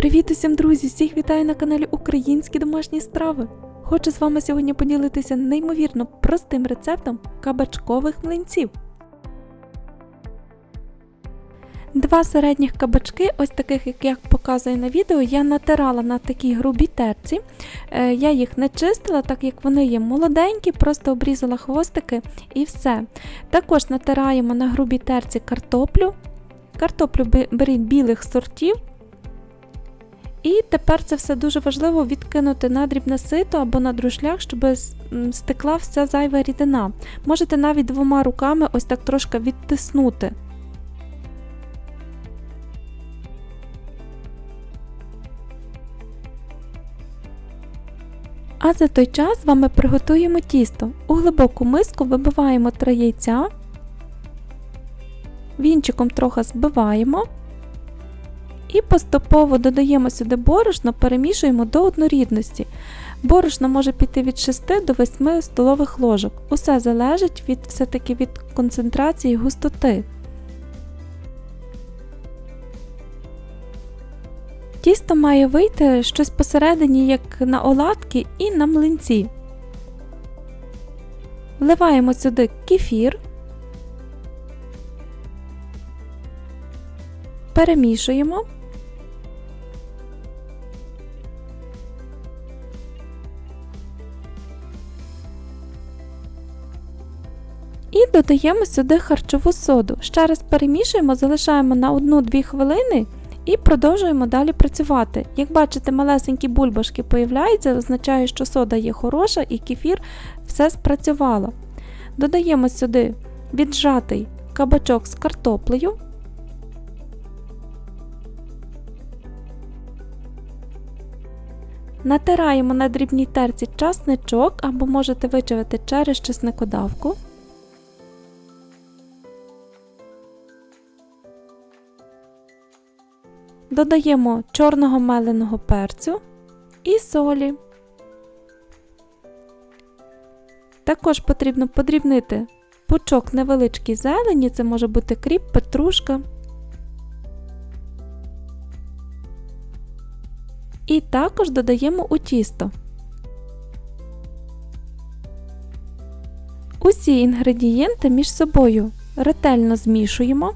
Привіт усім друзі! Всіх вітаю на каналі Українські домашні страви. Хочу з вами сьогодні поділитися неймовірно простим рецептом кабачкових млинців. Два середніх кабачки, ось таких, як я показую на відео, я натирала на такій грубій терці. Е, Я їх не чистила, так як вони є молоденькі, просто обрізала хвостики і все. Також натираємо на грубій терці картоплю. Картоплю беріть білих сортів. І тепер це все дуже важливо відкинути на дрібне сито або на друшлях, щоб стекла вся зайва рідина. Можете навіть двома руками ось так трошки відтиснути. А за той час з вами приготуємо тісто. У глибоку миску вибиваємо три яйця, вінчиком трохи збиваємо. І поступово додаємо сюди борошно, перемішуємо до однорідності. Борошно може піти від 6 до 8 столових ложок. Усе залежить від все-таки від концентрації густоти. Тісто має вийти щось посередині, як на оладки і на млинці. Вливаємо сюди кефір. Перемішуємо. І додаємо сюди харчову соду. Ще раз перемішуємо, залишаємо на 1-2 хвилини і продовжуємо далі працювати. Як бачите, малесенькі бульбашки появляються, означає, що сода є хороша і кефір все спрацювало. Додаємо сюди віджатий кабачок з картоплею. Натираємо на дрібній терці часничок або можете вичавити через чесникодавку. Додаємо чорного меленого перцю і солі. Також потрібно подрібнити пучок невеличкій зелені, це може бути кріп, петрушка. І також додаємо у тісто. Усі інгредієнти між собою ретельно змішуємо.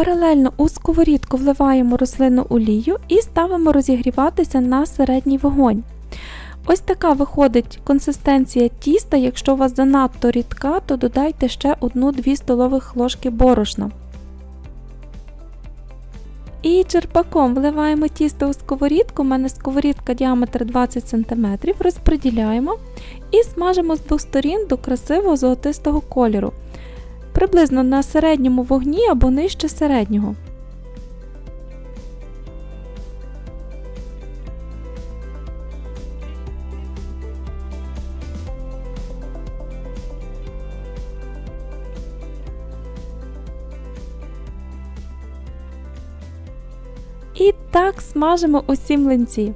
Паралельно у сковорідку вливаємо рослинну олію і ставимо розігріватися на середній вогонь. Ось така виходить консистенція тіста. Якщо у вас занадто рідка, то додайте ще 1-2 столових ложки борошна. І черпаком вливаємо тісто у сковорідку, у мене сковорідка діаметр 20 см, розподіляємо і смажимо з двох сторін до красивого золотистого кольору. Приблизно на середньому вогні або нижче середнього. І так смажимо усі млинці.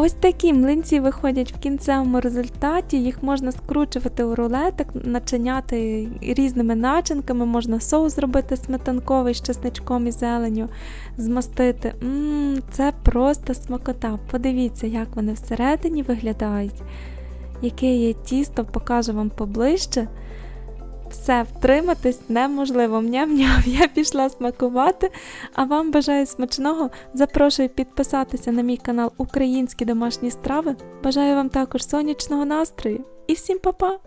Ось такі млинці виходять в кінцевому результаті. Їх можна скручувати у рулетик, начиняти різними начинками, можна соус зробити сметанковий з чесничком і зеленю, змастити. Ммм, це просто смакота. Подивіться, як вони всередині виглядають. Яке є тісто, покажу вам поближче. Все, втриматись неможливо. Мням-ням, я пішла смакувати. А вам бажаю смачного. Запрошую підписатися на мій канал Українські домашні страви. Бажаю вам також сонячного настрою і всім па-па!